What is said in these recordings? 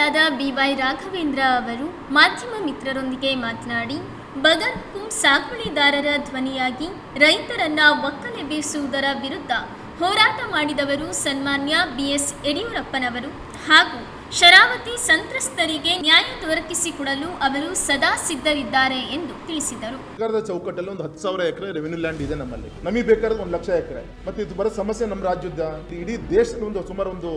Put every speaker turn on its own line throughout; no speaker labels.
ಶಾಸಕರಾದ ಬಿವೈ ರಾಘವೇಂದ್ರ ಅವರು ಮಾಧ್ಯಮ ಮಿತ್ರರೊಂದಿಗೆ ಮಾತನಾಡಿ ಬಗರ್ ಹುಕುಂ ಸಾಗುವಳಿದಾರರ ಧ್ವನಿಯಾಗಿ ರೈತರನ್ನ ಒಕ್ಕಲೆಬ್ಬಿಸುವುದರ ವಿರುದ್ಧ ಹೋರಾಟ ಮಾಡಿದವರು ಸನ್ಮಾನ್ಯ ಬಿಎಸ್ ಯಡಿಯೂರಪ್ಪನವರು ಹಾಗೂ ಶರಾವತಿ ಸಂತ್ರಸ್ತರಿಗೆ ನ್ಯಾಯ ದೊರಕಿಸಿಕೊಡಲು ಅವರು ಸದಾ ಸಿದ್ಧರಿದ್ದಾರೆ ಎಂದು ತಿಳಿಸಿದರು.
ಸರ್ಕಾರದ ಚೌಕಟ್ಟಲ್ಲಿ ಒಂದು ಹತ್ತು ಸಾವಿರ ಎಕರೆ ರೆವೆನ್ಯೂ ಲ್ಯಾಂಡ್ ಇದೆ ನಮ್ಮಲ್ಲಿ. ನಮಗೆ ಬೇಕಾದ್ರೆ ಒಂದು ಲಕ್ಷ ಎಕರೆ. ಮತ್ತೆ ಇದು ಬರೋ ಸಮಸ್ಯೆ ನಮ್ಮ ರಾಜ್ಯದ ಇಡೀ ದೇಶದ ಒಂದು ಸುಮಾರು ಒಂದು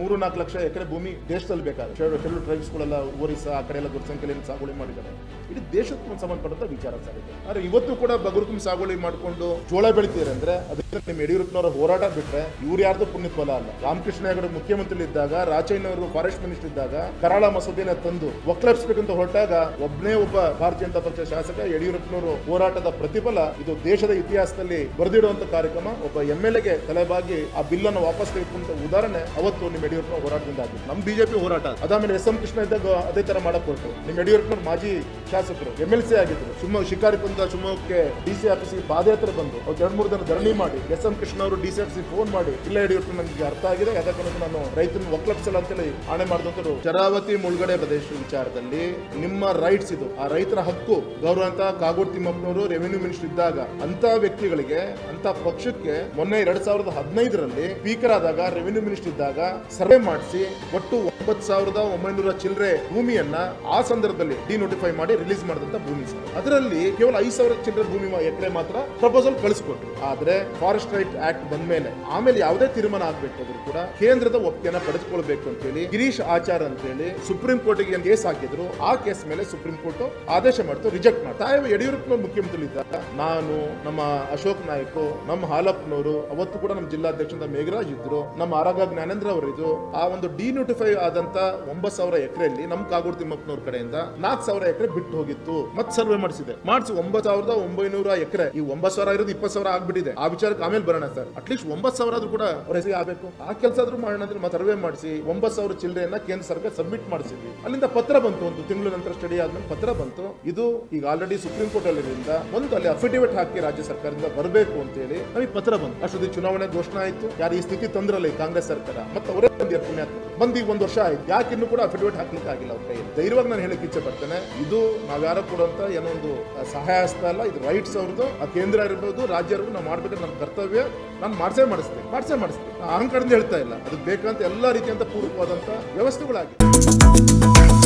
ಮೂರು ನಾಲ್ಕು ಲಕ್ಷ ಎಕರೆ ಭೂಮಿ ದೇಶದಲ್ಲಿ ಬೇಕಾದ್ರೆ. ಶೆಡ್ಯೂಲ್ ಟ್ರೈಬ್ಸ್ಗಳೆಲ್ಲ ಒರಿಸ್ಸಾ ಆ ಕಡೆ ಎಲ್ಲ ದೊಡ್ಡ ಸಂಖ್ಯೆಯಲ್ಲಿ ಸಾಗುವಳಿ ಮಾಡಿದ್ದಾರೆ. ಇಡೀ ದೇಶಕ್ಕೆ ಸಂಬಂಧಪಟ್ಟಂತ ವಿಚಾರ ಸರ್ ಇದು ಆದ್ರೆ ಇವತ್ತು ಕೂಡ ಬಗುರುಕುಂ ಸಾಗುವಳಿ ಮಾಡಿಕೊಂಡು ಜೋಳ ಬೆಳಿತೀರ ಅಂದ್ರೆ ಅದಕ್ಕೆ ನಿಮ್ಮ ಯಡಿಯೂರಪ್ಪನವರ ಹೋರಾಟ ಬಿಟ್ರೆ ಇವ್ರು ಯಾರ್ದು ಪುಣ್ಯ ಫಲ ಅಲ್ಲ. ರಾಮಕೃಷ್ಣ ಹೆಗಡೆ ಮುಖ್ಯಮಂತ್ರಿ ಇದ್ದಾಗ ರಾಚಯ್ಯನವರು ಫಾರೆಸ್ಟ್ ಮಿನಿಸ್ಟರ್ ಇದ್ದಾಗ ಕರಾಳ ಮಸೂದೆನ ತಂದು ಒಕ್ಕಲಿಸ್ಬೇಕಂತ ಹೊರಟಾಗ ಒಬ್ಬನೇ ಒಬ್ಬ ಭಾರತೀಯ ಜನತಾ ಪಕ್ಷ ಶಾಸಕ ಯಡಿಯೂರಪ್ಪನವರು ಹೋರಾಟದ ಪ್ರತಿಫಲ ಇದು ದೇಶದ ಇತಿಹಾಸದಲ್ಲಿ ಬರೆದಿಡುವಂತ ಕಾರ್ಯಕ್ರಮ. ಒಬ್ಬ ಎಂ ಎಲ್ ಎಗೆ ತಲೆಬಾಗಿ ಆ ಬಿಲ್ ಅನ್ನು ವಾಪಸ್ ತೆಗೆದುಕೊಂಡ ಉದಾಹರಣೆ ಅವತ್ತು ನಿಮ್ಮ ಯಡಿಯೂರಪ್ಪನ ಹೋರಾಟದಿಂದ ಆಗಿತ್ತು ನಮ್ಮ ಬಿಜೆಪಿ ಹೋರಾಟ ಅದಾದ್ಮೇಲೆ ಎಸ್ ಎಂ ಕೃಷ್ಣ ಇದ್ದಾಗ ಅದೇ ತರ ಮಾಡಕ್ ಹೊರಟು ನಿಮ್ಮ ಯಡಿಯೂರಪ್ಪನವ್ರು ಮಾಜಿ ಶಾಸಕರು ಎಂ ಎಲ್ ಸಿ ಆಗಿದ್ರು. ಶಿವಮೊಗ್ಗ ಶಿಕಾರಿಪುರದಿಂದ ಶಿವಮೊಗ್ಗಕ್ಕೆ ಡಿ ಸಿ ಆಫೀಸಿಗೆ ಪಾದಯಾತ್ರೆ ಬಂದು ಅವ್ರು ಎರಡು ಮೂರು ದಿನ ಧರಣಿ ಮಾಡಿ ಎಸ್ ಎಂ ಕೃಷ್ಣ ಅವರು ಡಿ ಸಿ ಆಫೀಸಿಗೆ ಫೋನ್ ಮಾಡಿ ಇಲ್ಲ ಯಡಿಯೂರಪ್ಪ ನನಗೆ ಅರ್ಥ ಆಗಿದೆ ಯಾಕಂದ್ರೆ ನಾನು ರೈತನ ಒಕ್ಕಲಿಸಲ್ಲ ಅಂತೇಳಿ ಆಣೆ ಮಾಡಿದಂತರು ಶರಾವತಿ ಮುಳುಗಡೆ ಪ್ರದೇಶ ವಿಚಾರದಲ್ಲಿ ನಿಮ್ಮ ರೈಟ್ಸ್ ಇದು. ಆ ರೈತರ ಹಕ್ಕು, ಗೌರವ ಅಂತ ಕಾಗೋಡ್ ತಿಮ್ಮಪ್ಪನವರು ರೆವಿನ್ಯೂ ಮಿನಿಸ್ಟರ್ ಇದ್ದಾಗ ಅಂತ ವ್ಯಕ್ತಿಗಳಿಗೆ ಅಂತ ಪಕ್ಷಕ್ಕೆ ಮೊನ್ನೆ ಎರಡ್ ಸಾವಿರದ ಹದಿನೈದರಲ್ಲಿ ಸ್ಪೀಕರ್ ಆದಾಗ ರೆವಿನ್ಯೂ ಮಿನಿಸ್ಟರ್ ಇದ್ದಾಗ ಸರ್ವೆ ಮಾಡಿಸಿ ಒಟ್ಟು ಒಂಬತ್ತು ಸಾವಿರದ ಒಂಬೈನೂರ ಚಿಲ್ಲರೆ ಭೂಮಿಯನ್ನ ಆ ಸಂದರ್ಭದಲ್ಲಿ ಡಿನೋಟಿಫೈ ಮಾಡಿ ರಿಲೀಸ್ ಮಾಡಿದಂತ ಭೂಮಿ ಸರ್. ಅದರಲ್ಲಿ ಕೇವಲ ಐದು ಸಾವಿರ ಚಿಲ್ಲರೆ ಭೂಮಿ ಎಕರೆ ಮಾತ್ರ ಪ್ರಪೋಸಲ್ ಕಳಿಸ್ಕೊಟ್ರು. ಆದ್ರೆ ಫಾರೆಸ್ಟ್ ರೈಟ್ ಆಕ್ಟ್ ಬಂದ ಮೇಲೆ ಆಮೇಲೆ ಯಾವುದೇ ತೀರ್ಮಾನ ಆಗ್ಬೇಕಾದ್ರೂ ಕೂಡ ಕೇಂದ್ರದ ಒಪ್ಪಿಗೆನ ಪಡೆದುಕೊಳ್ಬೇಕು ಅಂತೇಳಿ ಗಿರೀಶ್ ಆಚಾರ್ ಅಂತೇಳಿ ಸುಪ್ರೀಂ ಕೋರ್ಟ್ಗೆ ಕೇಸ್ ಹಾಕಿದ್ರು, ಆ ಕೇಸ್ ಮೇಲೆ ಸುಪ್ರೀಂ ಕೋರ್ಟ್ ಆದೇಶ ಮಾಡ್ತು, ರಿಜೆಕ್ಟ್ ಮಾಡ್ತಾ. ಯಡಿಯೂರಪ್ಪ ಯಡಿಯೂರಪ್ಪನವ್ರು ಮುಖ್ಯಮಂತ್ರಿ ಇದ್ದಾಗ ನಾನು, ನಮ್ಮ ಅಶೋಕ್ ನಾಯ್ಕು, ನಮ್ಮ ಹಾಲಪ್ಪನವರು, ಅವತ್ತು ಕೂಡ ನಮ್ಮ ಜಿಲ್ಲಾಧ್ಯಕ್ಷ ಮೇಘರಾಜ್ ಇದ್ರು, ನಮ್ಮ ಆರಾಗ ಜ್ಞಾನೇಂದ್ರ ಅವರು ಇದ್ರು. ಆ ಒಂದು ಡಿ ನೋಟಿಫೈ ಆದಂತ ಒಂಬತ್ತು ಸಾವಿರ ಎಕರೆಯಲ್ಲಿ ನಮ್ ಕಾಗೋಡು ತಿಮ್ಮಪ್ಪನವ್ರ ಕಡೆಯಿಂದ ನಾಲ್ಕು ಸಾವಿರ ಎಕರೆ ಬಿಟ್ಟು ಹೋಗಿತ್ತು. ಮತ್ತೆ ಸರ್ವೆ ಮಾಡಿಸಿದೆ. ಮಾಡಿಸಿ ಒಂಬತ್ತು ಸಾವಿರದ ಒಂಬೈನೂರ ಎಕರೆ. ಈ ಒಂಬತ್ತು ಸಾವಿರ ಇರೋದು ಇಪ್ಪತ್ತು ಸಾವಿರ ಆಗ್ಬಿಟ್ಟಿದೆ. ಆ ವಿಚಾರಕ್ಕೆ ಆಮೇಲೆ ಬರೋಣ ಸರ್. ಅಟ್ಲೀಸ್ಟ್ ಒಂಬತ್ತು ಸಾವಿರ ಆದ್ರೂ ಕೂಡ ಅವ್ರ ಹೆಸರಿಗೆ ಆಗಬೇಕು. ಆ ಕೆಲಸ ಆದ್ರೂ ಮಾಡೋಣ ಅಂದ್ರೆ ಸರ್ವೆ ಮಾಡಿಸಿ, ಒಂಬತ್ತು ಸಾವಿರ ಚಿಲ್ಲರೆಯನ್ನ ಕೇಂದ್ರ ಸರ್ಕಾರ ಸಬ್ಮಿಟ್ ಮಾಡಿಸಿದ್ವಿ. ಅಲ್ಲಿಂದ ಪತ್ರ ಬಂತು, ಒಂದು ತಿಂಗಳ ನಂತರ ಸ್ಟಡಿ ಆದ್ಮೇಲೆ ಪತ್ರ ಬಂತು. ಇದು ಈಗ ಆಲ್ರೆಡಿ ಸುಪ್ರೀಂ ಕೋರ್ಟ್ ಅಲ್ಲಿರೋದ್ರಿಂದ ಒಂದು ಅಲ್ಲಿ ಅಫಿಡೇವಿಟ್ ಹಾಕಿ ರಾಜ್ಯ ಸರ್ಕಾರದಿಂದ ಬರಬೇಕು ಅಂತ ಹೇಳಿ ನಮಗೆ ಪತ್ರ ಬಂತು. ಅಷ್ಟೊಂದು ಚುನಾವಣೆ ಘೋಷಣೆ ಆಯ್ತು. ಯಾರು ಈ ಸ್ಥಿತಿ ತಂದ್ರಲ್ಲ ಕಾಂಗ್ರೆಸ್ ಸರ್ಕಾರ. ಮತ್ತೆ ಅವರೇ ಪುಣ್ಯಾತ್ಮ ಬಂದು ಈಗ ಒಂದು ವರ್ಷ ಆಯ್ತು. ಯಾಕೆ ಇನ್ನು ಕೂಡ ಅಫಿಡೇವಿಟ್ ಹಾಕ್ಲಿಕ್ಕೆ ಆಗಿಲ್ಲ ಅವ್ರ ಕೈಯಲ್ಲಿ? ಧೈರ್ಯವಾಗಿ ನಾನು ಹೇಳಕ್ಕೆ ಇಚ್ಛೆ ಪಡ್ತೇನೆ. ಇದು ನಾವ್ಯಾರು ಕೊಡುವಂತ ಏನೋ ಒಂದು ಸಹಾಯ ಹಸ್ತ ಅಲ್ಲ, ಇದು ರೈಟ್ಸ್ ಅವ್ರದ್ದು. ಆ ಕೇಂದ್ರ ಇರ್ಬೋದು, ರಾಜ್ಯ ಇರ್ಬೋದು, ನಾವು ಮಾಡ್ಬೇಕು ನಮ್ಮ ಕರ್ತವ್ಯ. ನಾನು ಮಾಡ್ಸೇ ಮಾಡಿಸ್ತೇನೆ. ಮಾಡ್ಸೇ ಮಾಡಿಸ್ತೇನೆ. ಅಹಂಕಾರದಿಂದ ಹೇಳ್ತಾ ಇಲ್ಲ. ಅದಕ್ಕೆ ಬೇಕಂತ ಎಲ್ಲ ರೀತಿಯಂತ ಪೂರಕವಾದಂತ ವ್ಯವಸ್ಥೆಗಳಾಗಿವೆ